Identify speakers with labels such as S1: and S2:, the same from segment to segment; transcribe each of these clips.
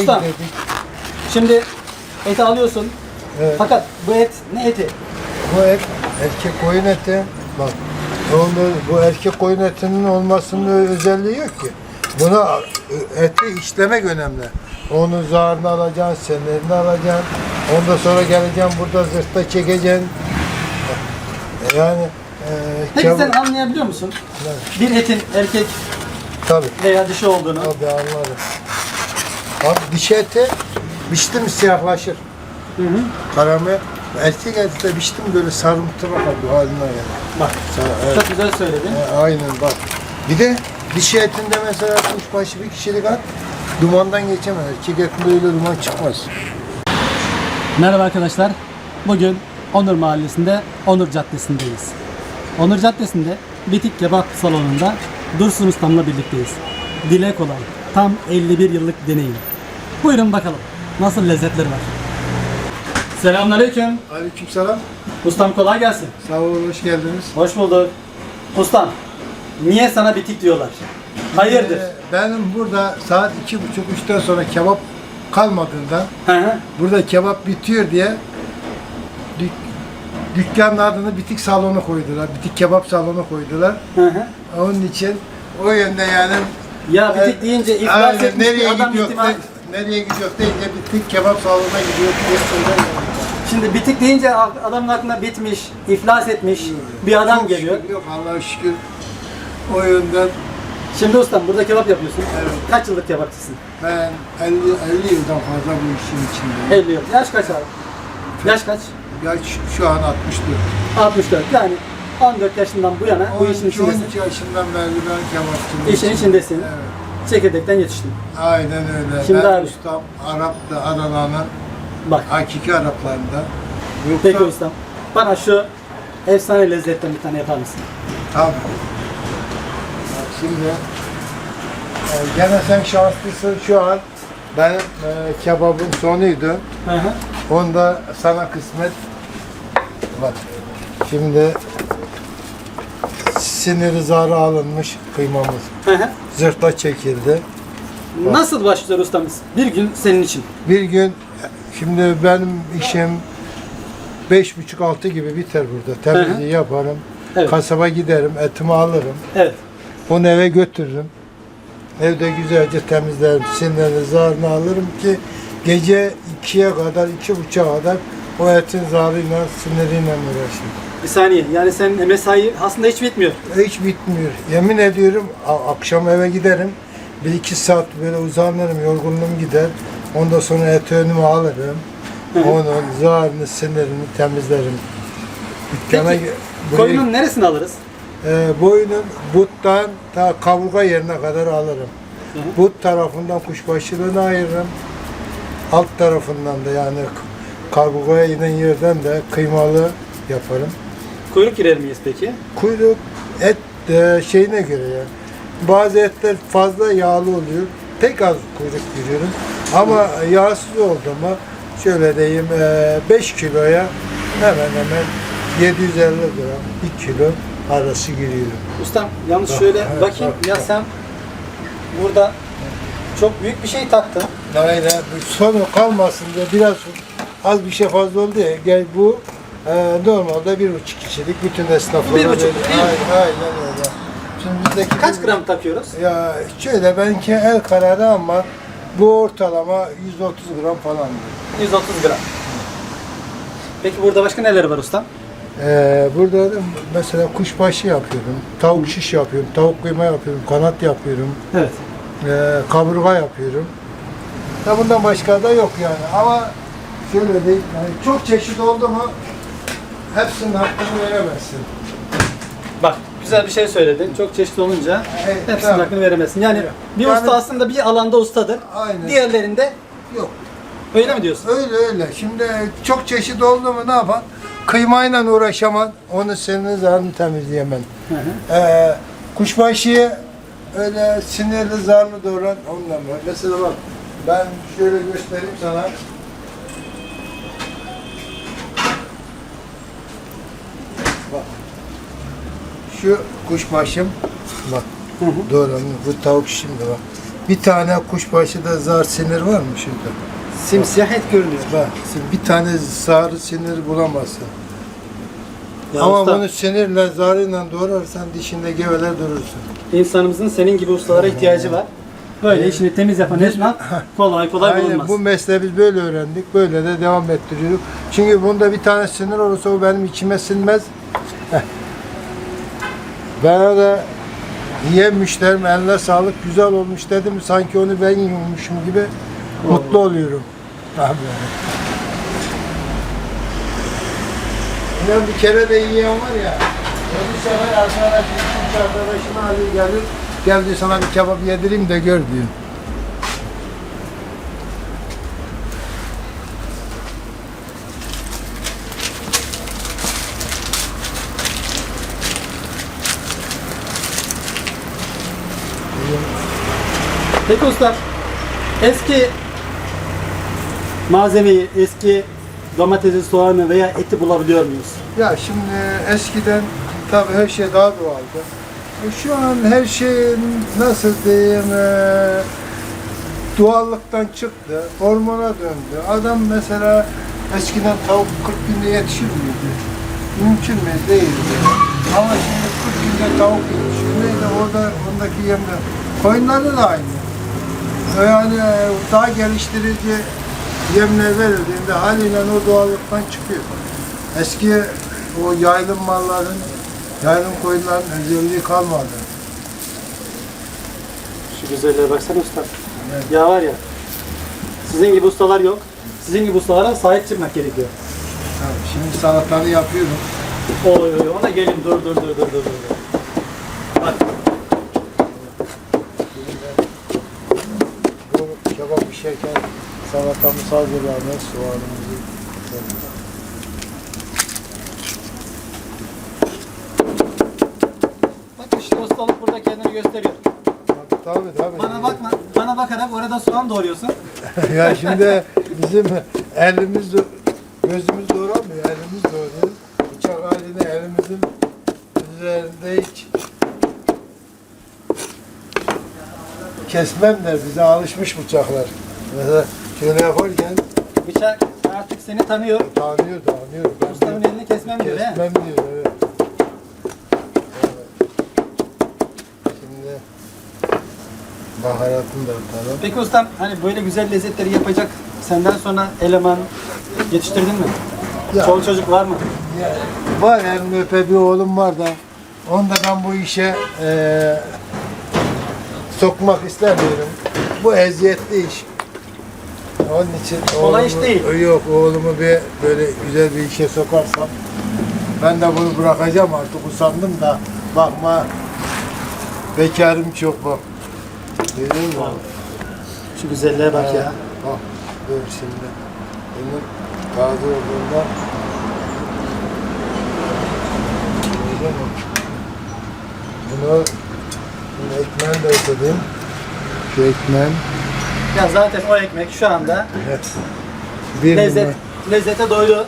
S1: Usta. Şimdi eti alıyorsun.
S2: Evet.
S1: Fakat bu et ne eti?
S2: Bu et erkek koyun eti. Bak. Onda, bu erkek koyun etinin olmasının özelliği yok ki. Buna eti işlemek önemli. Onun zarını alacaksın, senirini alacaksın. Ondan sonra geleceksin burada zırhta çekeceksin. Yani e,
S1: Peki sen anlayabiliyor musun?
S2: Evet.
S1: Bir etin erkek
S2: Tabii.
S1: veya dişi olduğunu.
S2: Abi anladım. Abi dişi eti biçti mi siyahlaşır.
S1: Hı hı.
S2: Karamel. Erkek eti de biçti mi böyle sarımtırak bir haline gelir.
S1: Bak
S2: Sa- evet.
S1: çok güzel söyledin.
S2: E, aynen bak. Bir de dişi etinde mesela kuşbaşı bir kişilik at dumandan geçemez. Erkek etinde öyle duman çıkmaz.
S1: Merhaba arkadaşlar. Bugün Onur Mahallesi'nde Onur Caddesi'ndeyiz. Onur Caddesi'nde Bitik Kebap Salonu'nda Dursun Ustam'la birlikteyiz. Dile kolay. Tam 51 yıllık deneyim. Buyurun bakalım. Nasıl lezzetleri var. Selamünaleyküm.
S2: Aleykümselam.
S1: Ustam kolay gelsin.
S2: Sağ olun, hoş geldiniz.
S1: Hoş bulduk. Ustam, niye sana bitik diyorlar? Hayırdır?
S2: Ee, benim burada saat iki buçuk üçten sonra kebap kalmadığından
S1: Hı hı.
S2: burada kebap bitiyor diye dük, dükkanın adını bitik salonu koydular. Bitik kebap salonu koydular.
S1: Hı hı.
S2: Onun için o yönde yani
S1: Ya bitik deyince iflas etmiş
S2: nereye
S1: bir adam
S2: gidiyor,
S1: ihtimal.
S2: ne- nereye gidiyor deyince bitik kebap salonuna gidiyor diye söylüyorum.
S1: Şimdi bitik deyince adamın aklına bitmiş, iflas etmiş bir adam
S2: Çok
S1: geliyor.
S2: şükür, Yok Allah'a şükür o yönden
S1: Şimdi ustam burada kebap yapıyorsun.
S2: Evet.
S1: Kaç yıllık kebapçısın?
S2: ben 50, 50 yıldan fazla bu işin içindeyim.
S1: 50 yıl. Yaş kaç abi? Yaş kaç?
S2: Ya şu, an 64.
S1: 64. Yani 14 yaşından bu yana bu işin
S2: 12,
S1: içindesin.
S2: 13 yaşından beri ben kebapçıyım.
S1: İşin içindesin.
S2: Evet.
S1: Çekirdekten yetiştin.
S2: Aynen öyle.
S1: Şimdi
S2: ben
S1: abi-
S2: ustam Arap da Adana'nın
S1: Bak.
S2: hakiki Araplarından. Yoksa,
S1: Peki ustam. Bana şu efsane lezzetten bir tane yapar mısın?
S2: Tabii. Bak şimdi e, gene sen şanslısın şu an. Benim e, kebabım sonuydu.
S1: Hı hı.
S2: Onda sana kısmet var. Şimdi siniri zarı alınmış kıymamız.
S1: Hı hı.
S2: Zırhta çekildi.
S1: Nasıl başlıyor ustamız? Bir gün senin için.
S2: Bir gün şimdi benim işim beş buçuk altı gibi biter burada. Temizliği yaparım.
S1: Evet.
S2: Kasaba giderim, etimi alırım.
S1: Evet.
S2: Onu eve götürürüm. Evde güzelce temizlerim, sinirini, zarını alırım ki gece ikiye kadar, iki buçuğa kadar o etin zarıyla, siniriyle uğraşırım.
S1: Bir saniye. Yani senin mesai aslında hiç bitmiyor.
S2: Hiç bitmiyor. Yemin ediyorum akşam eve giderim. Bir iki saat böyle uzanırım, yorgunluğum gider. Ondan sonra eti önüme alırım. Onun zarını, sinirini temizlerim. Dükkana
S1: Peki,
S2: ge- buraya-
S1: Koyunun neresini alırız?
S2: e, boynun buttan ta kaburga yerine kadar alırım.
S1: Hı hı.
S2: But tarafından kuşbaşılığını ayırırım. Alt tarafından da yani kaburgaya inen yerden de kıymalı yaparım.
S1: Kuyruk girer miyiz peki?
S2: Kuyruk et e, şeyine göre yani. Bazı etler fazla yağlı oluyor. Pek az kuyruk giriyorum. Ama yağsız oldu mu şöyle diyeyim 5 kiloya hemen hemen 750 gram 1 kilo arası giriyorum.
S1: Ustam yalnız
S2: Bak,
S1: şöyle
S2: evet,
S1: bakayım
S2: bak,
S1: ya
S2: bak.
S1: sen burada çok büyük bir şey taktın.
S2: Aynen. Sonu kalmasın diye biraz az bir şey fazla oldu ya. Gel bu e, normalde bir buçuk kişilik bütün esnaflara
S1: Bir buçuk,
S2: veriyor.
S1: değil mi?
S2: Aynen, aynen öyle. Şimdi bizdeki
S1: Kaç gram takıyoruz?
S2: Ya şöyle benimki el kararı ama bu ortalama 130 gram falan.
S1: 130 gram. Peki burada başka neler var ustam?
S2: Ee, burada da mesela kuşbaşı yapıyorum, tavuk şiş yapıyorum, tavuk kıyma yapıyorum, kanat yapıyorum,
S1: Evet.
S2: ee, kaburga yapıyorum. Ya bundan başka da yok yani ama şöyle değil, yani çok çeşit oldu mu hepsinin hakkını veremezsin.
S1: Bak güzel bir şey söyledin. Çok çeşit olunca
S2: Evet,
S1: hepsinin
S2: tabii.
S1: hakkını veremezsin. Yani
S2: Evet.
S1: bir
S2: Yani-
S1: usta aslında bir alanda ustadır.
S2: Aynen.
S1: Diğerlerinde
S2: Yok.
S1: öyle mi diyorsun?
S2: Öyle öyle. Şimdi çok çeşit oldu mu ne yapan? Kıymayla uğraşaman, onu senin zarını temizleyemen. Ee, kuşbaşıyı öyle sinirli zarlı doğran ondan var. Mesela bak ben şöyle göstereyim sana. Şu kuşbaşım bak
S1: Hı hı.
S2: Bu tavuk şimdi bak. Bir tane kuşbaşıda zar sinir var mı şurada?
S1: Simsiyah et görünüyor.
S2: Bak şimdi bir tane sarı sinir bulamazsın.
S1: Ya
S2: Ama
S1: usta,
S2: bunu sinirle zarıyla doğrarsan dişinde geveler durursun.
S1: insanımızın senin gibi ustalara ihtiyacı var. Böyle işini temiz yapan esnaf kolay kolay
S2: Aynen
S1: bulunmaz.
S2: bu mesleği biz böyle öğrendik. Böyle de devam ettiriyoruz. Çünkü bunda bir tane sinir olursa o benim içime sinmez. Heh. Bana da yiyen müşterim eline sağlık güzel olmuş dedim. Sanki onu ben yiyormuşum gibi mutlu oluyorum. Abi. İnan bir kere de yiyen var ya. Bir sefer arkadaş, üç arkadaşına Ali gelir. Gel diyor sana bir kebap yedireyim de gör diyor.
S1: Peki usta, eski malzemeyi, eski domatesi, soğanı veya eti bulabiliyor muyuz?
S2: Ya şimdi eskiden tabii her şey daha doğaldı. E, Şu an her şey nasıl diyeyim e, doğallıktan çıktı, hormona döndü. Adam mesela eskiden tavuk 40 günde yetişir miydi? Mümkün mü? Değildi. Ama şimdi 40 günde tavuk yetişiyor. Neydi orada ondaki yemler. Koyunlarda da aynı. Yani e, daha geliştirici yemler verildiğinde haliyle o doğallıktan çıkıyor. Eski o yaylım malların, yaylım koyunların özelliği kalmadı.
S1: Şu güzelliğe baksana usta. Ya var ya, sizin gibi ustalar yok. Sizin gibi ustalara sahip çıkmak gerekiyor.
S2: Tamam, şimdi salatalı yapıyorum.
S1: Oy oy ona gelin dur dur dur dur dur. dur. Bak
S2: Bu kebap pişerken salatamız hazırlanır, soğanımızı koyuyoruz.
S1: bak işte ustalık burada kendini gösteriyor.
S2: Tabii tabii.
S1: Bana bakma, bana bakarak orada soğan doğruyorsun.
S2: ya şimdi bizim elimiz, gözümüz doğramıyor, elimiz doğruyor. Bıçak halinde elimizin üzerinde hiç kesmemler, bize alışmış bıçaklar. Mesela şöyle yaparken
S1: Bıçak artık seni tanıyor.
S2: tanıyor, tanıyor. Ben
S1: Ustanın elini kesmem diyor he.
S2: Kesmem diyor, evet. evet. Şimdi baharatını da atalım.
S1: Peki ustam hani böyle güzel lezzetleri yapacak senden sonra eleman yetiştirdin mi?
S2: Ya.
S1: Çoluk çocuk var mı?
S2: Ya, var elini öpe bir oğlum var da onu da ben bu işe eee sokmak istemiyorum. Bu eziyetli iş. Onun için
S1: Kolay iş değil.
S2: Yok oğlumu bir böyle güzel bir işe sokarsam ben de bunu bırakacağım artık usandım da bakma bekarım çok bak. Görüyor musun?
S1: Şu güzelliğe bak ya.
S2: Bak dur şimdi. Bunun taze olduğunda? Bunu bunu ekmeğini de ödedim. Şu ekmeğin
S1: Ya zaten o ekmek şu anda
S2: evet. bir
S1: lezzet
S2: numara.
S1: lezzete doydu.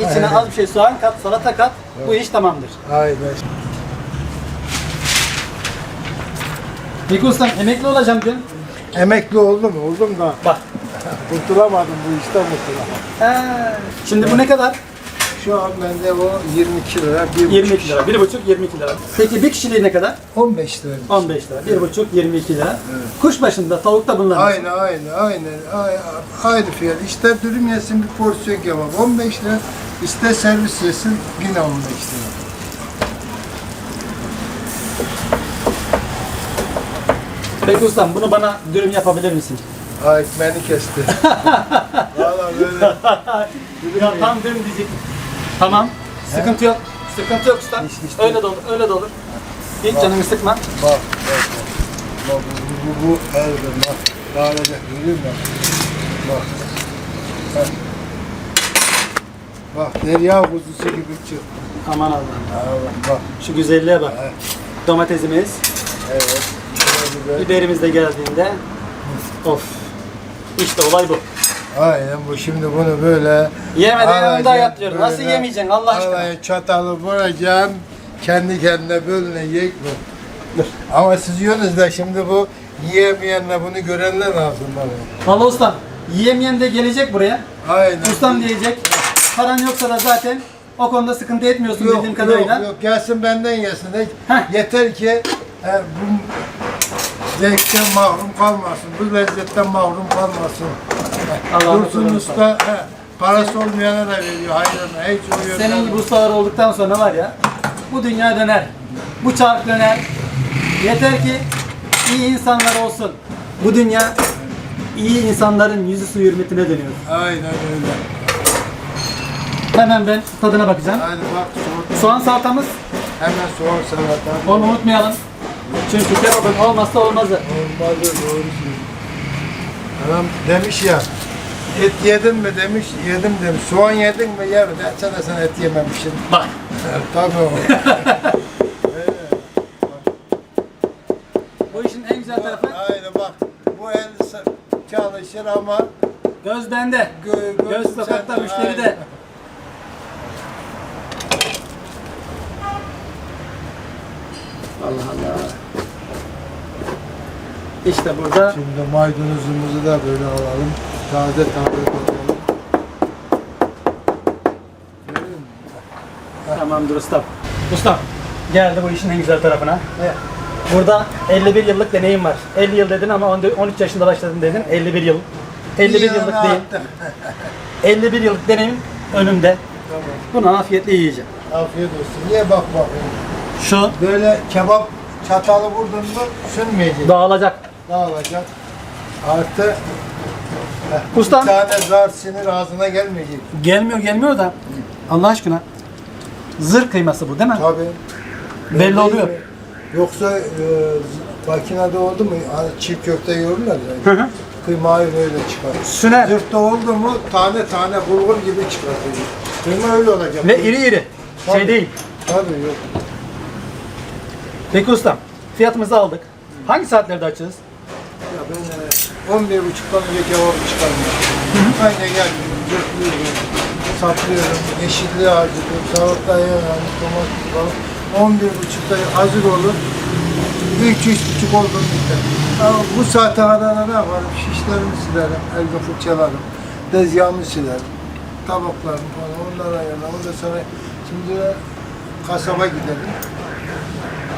S1: İçine az bir şey soğan kat, salata kat. Bu iş tamamdır.
S2: Aynen.
S1: Peki ustam emekli olacağım dün.
S2: Emekli oldum oldum da
S1: Bak.
S2: kurtulamadım bu işten kurtulamadım.
S1: He. Şimdi bu ne kadar?
S2: Şu an bende o 22 lira, bir
S1: 22 lira. 1,5 22 lira. Peki bir kişiliği ne kadar?
S2: 15 lira.
S1: 15 lira. 1,5 22 lira. Kuş başında tavukta bunlar. nasıl?
S2: Aynı aynı aynı aynı, aynı fiyat. İster dürüm yesin bir porsiyon kebap 15 lira. İster servis yesin yine 15 lira.
S1: Peki ustam bunu bana dürüm yapabilir misin?
S2: Ha ekmeğini kesti. Valla böyle.
S1: ya tam dürüm diyecek. Tamam. Sıkıntı yok. Sıkıntı yok usta.
S2: Hiç, hiç
S1: öyle de olur. Öyle de olur. Hiç canını sıkma.
S2: Bak bak bak. Bak bu bu, bu gün bak. Daha öyle görüyor musun? Bak. Bak. Bak derya kuzusu gibi çık.
S1: Aman Allah'ım.
S2: Ha, bak, bak.
S1: Şu güzelliğe bak.
S2: Evet.
S1: Domatesimiz,
S2: Evet. Şöyle bir-
S1: biberimiz de geldiğinde. Of. İşte olay bu.
S2: Aynen bu şimdi bunu böyle
S1: Yemeden yanında
S2: alacaksın,
S1: yatlıyor. Nasıl
S2: böyle
S1: yemeyeceksin Allah aşkına?
S2: alacaksın, çatalı vuracaksın kendi kendine bölüne yiyecek bu. Ama siz yiyorsunuz da şimdi bu Yiyemeyenle bunu görenler lazım bana.
S1: Valla ustam yiyemeyen de gelecek buraya.
S2: Aynen.
S1: Ustam diyecek. Paran yoksa da zaten o konuda sıkıntı etmiyorsun
S2: Yok,
S1: bildiğim kadarıyla.
S2: yok, yok. Gelsin benden yesin.
S1: Heh.
S2: Yeter ki e, bu zevkten mahrum kalmasın. Bu lezzetten mahrum kalmasın.
S1: Allah
S2: Dursun. Usta he, parası olmayana da veriyor. Hayrına. Hiç o yönden-
S1: Senin gibi ustalar olduktan sonra var ya bu dünya döner. Bu çark döner. Yeter ki iyi insanlar olsun. Bu dünya iyi insanların yüzü suyu hürmetine dönüyor.
S2: Aynen öyle.
S1: Hemen ben tadına bakacağım.
S2: Hadi bak soğuk.
S1: Soğan salatamız
S2: Hemen soğuk salata.
S1: onu unutmayalım. Çünkü kebabın olmazsa olmazı.
S2: Olmaz doğru söylüyor. Adam demiş ya et yedin mi demiş yedim demiş. Soğan yedin mi yerim. Sen de sen et yememişsin.
S1: Bak.
S2: Evet, tabii o.
S1: Bu işin en güzel tarafı
S2: Aynen bak. Bu el çalışır ama
S1: göz bende.
S2: gö
S1: Göz sokakta, müşteri de.
S2: Aynen.
S1: Allah Allah. İşte burada
S2: Şimdi maydanozumuzu da böyle alalım. Taze taze koyalım.
S1: Tamamdır ustam. Ustam geldi bu işin en güzel tarafına.
S2: Evet.
S1: Burada 51 yıllık deneyim var. 50 yıl dedin ama 13 yaşında başladın dedin. 51 yıl. 51
S2: Bir
S1: yıllık değil.
S2: attım.
S1: 51 yıllık deneyim önümde.
S2: Tamam.
S1: Bunu afiyetle yiyeceğim.
S2: Afiyet olsun. Niye bak bakayım.
S1: Şu
S2: Böyle kebap çatalı vurdun mu sünmeyecek.
S1: dağılacak.
S2: Dağılacak. Artı heh,
S1: Ustam.
S2: bir tane zar sinir ağzına gelmeyecek.
S1: Gelmiyor gelmiyor da Allah aşkına zır kıyması bu değil mi?
S2: Tabii.
S1: Belli oluyor.
S2: Yoksa e, z- makinede oldu mu hani çiğ köfte yiyorlar
S1: Hı
S2: ya.
S1: hı.
S2: Kıymayı böyle çıkar.
S1: Süner
S2: Zırhta oldu mu tane tane bulgur gibi çıkartıyor. Kıyma öyle olacak.
S1: ve iri iri. Şey
S2: Tabii.
S1: değil.
S2: Tabii yok.
S1: Peki ustam fiyatımızı aldık. Hangi saatlerde açığız?
S2: Ya ben e, 11 buçuktan önce kebabı çıkarmıyorum. Aynen gelmiyorum. Döküyorum. Satlıyorum. Yeşilliği harcıyorum. Salataya yani domates falan. 11 buçukta hazır olur. 3 üç buçuk oldu biter. Ama bu saate kadar da ne yaparım? Şişlerimi silerim. Elde fırçalarım. Tezgahımı silerim. Tabaklarımı falan onlara ayarlarım. Ondan sonra şimdi kasaba gidelim.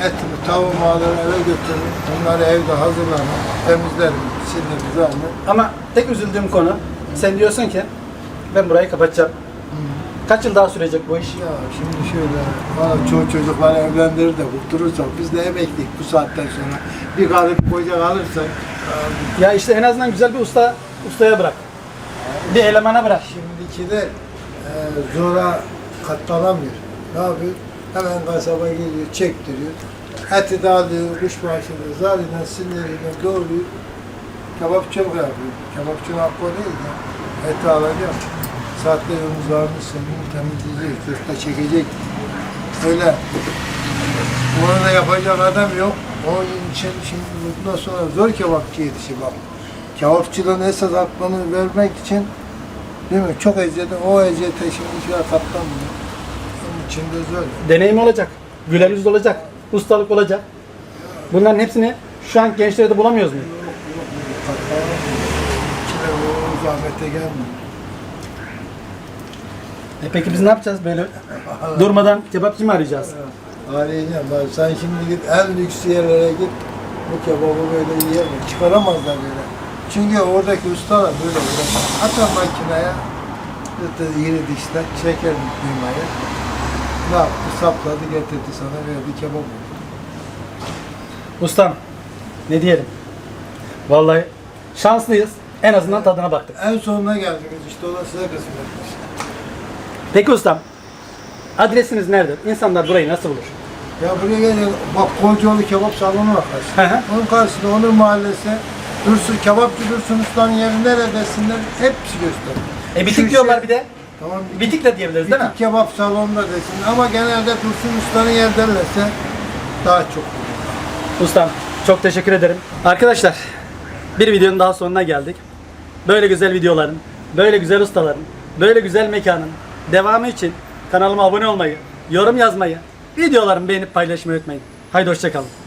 S2: Etimi, tavuğumu alır eve götürürüm. Onları evde hazırlarım. Temizlerim, silirim, zaten.
S1: Ama tek üzüldüğüm konu sen diyorsun ki ben burayı kapatacağım. Kaç yıl daha sürecek bu iş?
S2: Ya şimdi şöyle, valla çoğu çocukları evlendirir de kurtulursak biz de emeklilik bu saatten sonra. Bir bir koca kalırsak,
S1: Ya işte en azından güzel bir usta ustaya bırak. Bir elemana bırak.
S2: şimdiki de e, zora katlanamıyor. Ne yapıyor? Hemen kasaba geliyor, çektiriyor. Eti de alıyor, kuşbaşını, zarıyla, siniriyle doğruyor. Kebapçı yapıyor. Kebapçının hakkı değil ya. Eti alacak. Saatte omuzlarını sınırını temizleyecek, köfte çekecek. Öyle. Onu da yapacak adam yok. Onun için şimdi bundan sonra zor kebapçı yetişir bak. Kebapçılığın esas hakkını vermek için değil mi? Çok eziyete, o eziyete şimdi hiçbir katlanmıyor. De zor.
S1: Deneyim olacak. Güler yüz olacak. Ustalık olacak. Bunların hepsini şu an gençlerde bulamıyoruz mu?
S2: Katlanamıyor. İçine o zahmete gelmiyor.
S1: E peki biz ne yapacağız böyle durmadan kebapçı mı arayacağız?
S2: Arayacağım ben. Sen şimdi git en lüks yerlere git. Bu kebabı böyle yiyemem. Çıkaramazlar böyle. Çünkü oradaki ustalar böyle uğraşıyor. Ata makineye yeni dişler çeker kıymayı. Ne yaptı? Sapladı getirdi sana verdi kebap.
S1: Ustam ne diyelim? Vallahi şanslıyız. En azından tadına baktık.
S2: En sonuna geldiniz işte o da size kısmetmiş.
S1: Peki ustam adresiniz nerede? İnsanlar burayı nasıl bulur?
S2: Ya buraya gelin bak Kocaoğlu kebap salonu var
S1: Hı
S2: karşısında. Onun karşısında Onur Mahallesi Dursun, kebapçı Dursun Usta'nın yeri neredesinler hepsi gösterir.
S1: E bitik
S2: Şu
S1: diyorlar
S2: şey-
S1: bir de.
S2: Tamam.
S1: Bitik de diyebiliriz değil mi?
S2: Bitik kebap salonunda desin ama genelde Dursun Usta'nın yer derlerse daha çok.
S1: Ustam çok teşekkür ederim. Arkadaşlar bir videonun daha sonuna geldik. Böyle güzel videoların, böyle güzel ustaların, böyle güzel mekanın devamı için kanalıma abone olmayı, yorum yazmayı, videolarımı beğenip paylaşmayı unutmayın. Haydi hoşçakalın.